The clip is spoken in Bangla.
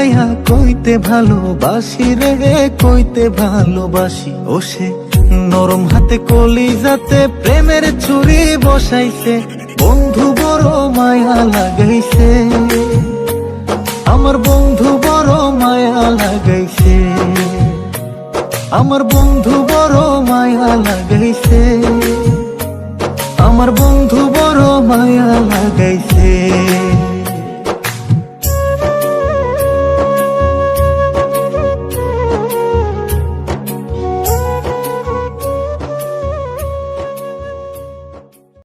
মুখ লুকাইয়া কইতে ভালোবাসি রে কইতে ভালোবাসি। ও সে নরম হাতে কলি যাতে প্রেমের ছুরি বসাইছে। বন্ধু বড় মায়া লাগাইছে। আমার বন্ধু বড় মায়া লাগাইছে। আমার বন্ধু বড় মায়া লাগাইছে।